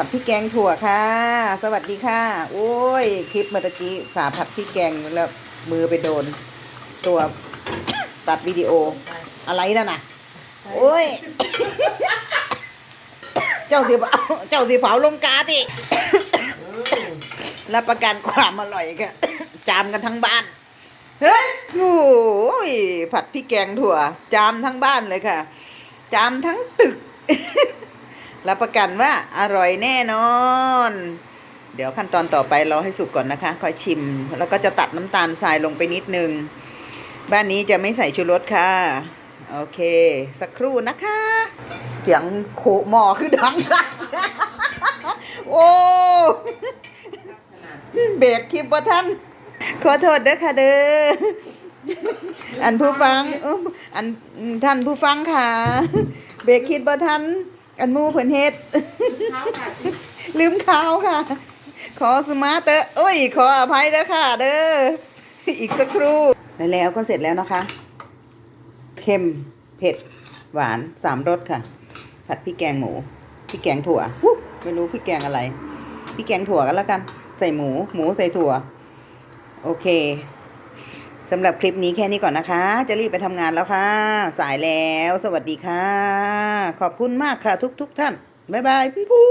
ผัดพริกแกงถั่วค่ะ สวัสดีค่ะ โอ้ย คลิปเมื่อกี้สาผัดพริกแกงแล้วมือไปโดน ตัวตัดวิดีโอ อะไรนั่นน่ะ โอ้ย เจ้าสิเผาเจ้าสิเผาลงกาดิรับประกันความอร่อยค่ะจามกันทั้งบ้านเฮ้ยโอ้ยผัดพริกแกงถั่ว จามทั้งบ้านเลยค่ะ จามทั้งตึก รับประกันว่าอร่อยแน่นอน เดี๋ยวขั้นตอนต่อไปรอให้สุกก่อนนะคะค่อยชิม แล้วก็จะตัดน้ำตาลทรายลงไปนิดนึง บ้านนี้จะไม่ใส่ชูรสค่ะ โอเค สักครู่นะคะ เสียงโขหมอคือดังโอ้เบรกคลิปว่าท่าน ขอโทษเด้อค่ะเด้ออันผู้ฟังอันท่านผู้ฟังค่ะ เบรกคลิปว่าท่าน อันหมูเพิ่นเฮ็ดลืมข่าวค่ะ ขอสมาร์เตอร์เอ้ย ขออภัยเด้อค่ะ เด้อ อีกสักครู่ แล้วก็เสร็จแล้วนะคะ เค็ม เผ็ด หวานสามรสค่ะ ผัดพริกแกงหมู พริกแกงถั่วฮู้ไม่รู้พริกแกงอะไร พริกแกงถั่วกันแล้วกัน ใส่หมู หมูใส่ถั่ว โอเค สำหรับคลิปนี้แค่นี้ก่อนนะคะ จะรีบไปทำงานแล้วค่ะ สายแล้ว สวัสดีค่ะ ขอบคุณมากค่ะทุกทุกท่าน บ๊ายบายพี่พู